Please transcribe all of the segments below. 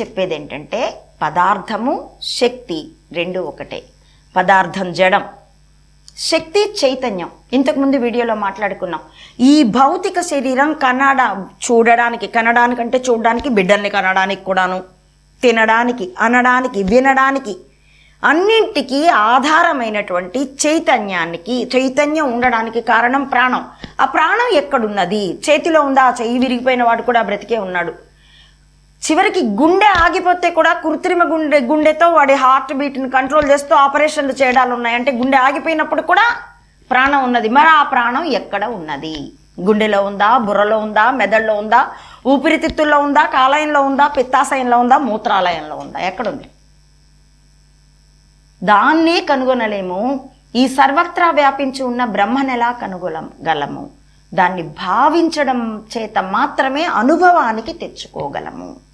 చెప్పేది ఏంటంటే పదార్థము శక్తి రెండు ఒకటే. పదార్థం జడం. శక్తి చైతన్యం. ఇంతకుముందు వీడియోలో మాట్లాడుకున్నాం. ఈ భౌతిక శరీరం కన్నడ చూడడానికి కనడానికంటే చూడడానికి బిడ్డల్ని కనడానికి కూడాను తినడానికి అనడానికి వినడానికి అన్నింటికీ ఆధారమైనటువంటి చైతన్యానికి చైతన్యం ఉండడానికి కారణం ప్రాణం. ఆ ప్రాణం ఎక్కడున్నది? చేతిలో ఉందా? ఆ చెయ్యి విరిగిపోయిన వాడు కూడా బ్రతికే ఉన్నాడు. చివరికి గుండె ఆగిపోతే కూడా కృత్రిమ గుండె గుండెతో వాడి హార్ట్ బీట్ని కంట్రోల్ చేస్తూ ఆపరేషన్లు చేయడాలు ఉన్నాయి. అంటే గుండె ఆగిపోయినప్పుడు కూడా ప్రాణం ఉన్నది. మరి ఆ ప్రాణం ఎక్కడ ఉన్నది? గుండెలో ఉందా? బుర్రలో ఉందా? మెదడులో ఉందా? ఊపిరితిత్తుల్లో ఉందా? కాలయంలో ఉందా? పిత్తాశయంలో ఉందా? మూత్రాలయంలో ఉందా? ఎక్కడుంది? దాన్నే కనుగొనలేము. ఈ సర్వత్రా వ్యాపించి ఉన్న బ్రహ్మనెలా కనుగొన కనుగొనగలము దాన్ని భావించడం చేత మాత్రమే అనుభవానికి తెచ్చుకోగలము.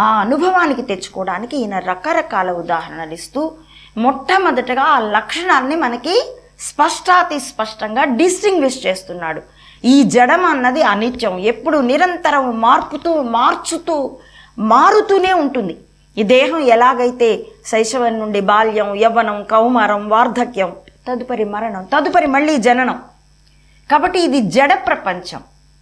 ఆ అనుభవానికి తెచ్చుకోవడానికి ఈయన రకరకాల ఉదాహరణలు ఇస్తూ మొట్టమొదటగా ఆ లక్షణాన్ని మనకి స్పష్టాతి స్పష్టంగా డిస్టింగ్విష్ చేస్తున్నాడు. ఈ జడం అన్నది అనిత్యం. ఎప్పుడు నిరంతరం మార్పుతూ మార్చుతూ మారుతూనే ఉంటుంది. ఈ దేహం ఎలాగైతే శైశవం నుండి బాల్యం యవ్వనం కౌమారం వార్ధక్యం తదుపరి మరణం తదుపరి మళ్ళీ జననం. కాబట్టి ఇది జడ ప్రపంచం.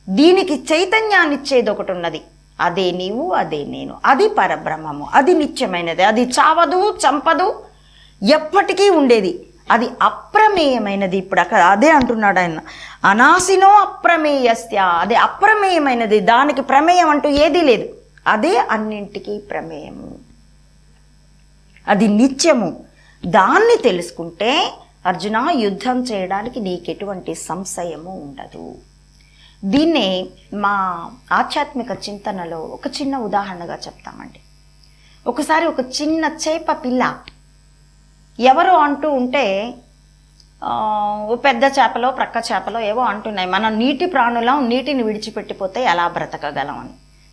దీనికి చైతన్యాన్నిచ్చేది ఒకటి ఉన్నది. అదే నీవు అదే నేను. అది పరబ్రహ్మము. అది నిత్యమైనది. అది చావదు చంపదు ఎప్పటికీ ఉండేది. అది అప్రమేయమైనది ఇప్పుడు అక్కడ. అదే అంటున్నాడు ఆయన. అనాసినో అప్రమేయస్య. అదే అప్రమేయమైనది. దానికి ప్రమేయం అంటూ ఏదీ లేదు. అదే అన్నింటికీ ప్రమేయము. అది నిత్యము. దాన్ని తెలుసుకుంటే అర్జున యుద్ధం చేయడానికి నీకెటువంటి సంశయము ఉండదు. దీన్నే మా ఆధ్యాత్మిక చింతనలో ఒక చిన్న ఉదాహరణగా చెప్తామండి. ఒకసారి ఒక చిన్న చేప పిల్ల ఎవరో అంటూ ఉంటే ఓ పెద్ద చేపలో ప్రక్క చేపలో ఏవో అంటున్నాయి. మనం నీటి ప్రాణులం నీటిని విడిచిపెట్టిపోతే ఎలా బ్రతకగలం అని.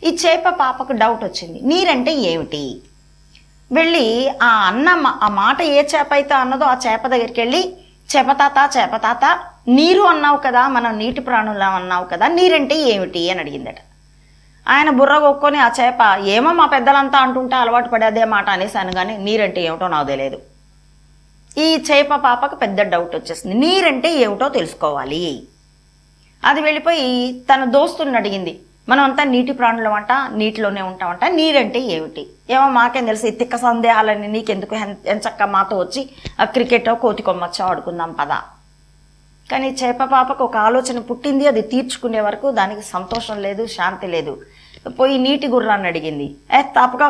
ఈ చేప పాపకు డౌట్ వచ్చింది. నీరంటే ఏమిటి? వెళ్ళి ఆ అన్న మా- ఆ మాట ఏ చేప అయితే అన్నదో ఆ చేప దగ్గరికి వెళ్ళి చెపతాత చేపతాత నీరు అన్నావు కదా మనం నీటి ప్రాణులం అన్నావు కదా నీరంటే ఏమిటి అని అడిగిందట. ఆయన బుర్ర కొక్కుని ఆ చేప ఏమో మా పెద్దలంతా అంటుంటే అలవాటు పడేదే మాట అనేసాను కానీ నీరంటే ఏమిటో నాకు తెలియదు ఈ చేప పాపకు పెద్ద డౌట్ వచ్చేసింది. నీరంటే ఏమిటో తెలుసుకోవాలి. అది వెళ్ళిపోయి తన దోస్తుని అడిగింది. మనం అంతా నీటి ప్రాణులం అంట నీటిలోనే ఉంటామంట. నీరంటే ఏమిటి? ఏమో మాకేం తెలుసు తిక్క సందేహాలని నీకెందుకు ఎంచక్క మాతో వచ్చి ఆ క్రికెట్ కోతి కొమ్మచ్చో ఆడుకుందాం పదా. కానీ చేప పాపకు ఒక ఆలోచన పుట్టింది అది తీర్చుకునే వరకు దానికి సంతోషం లేదు శాంతి లేదు. పోయి నీటి గుర్రాన్ని అడిగింది. ఏ తప్పగా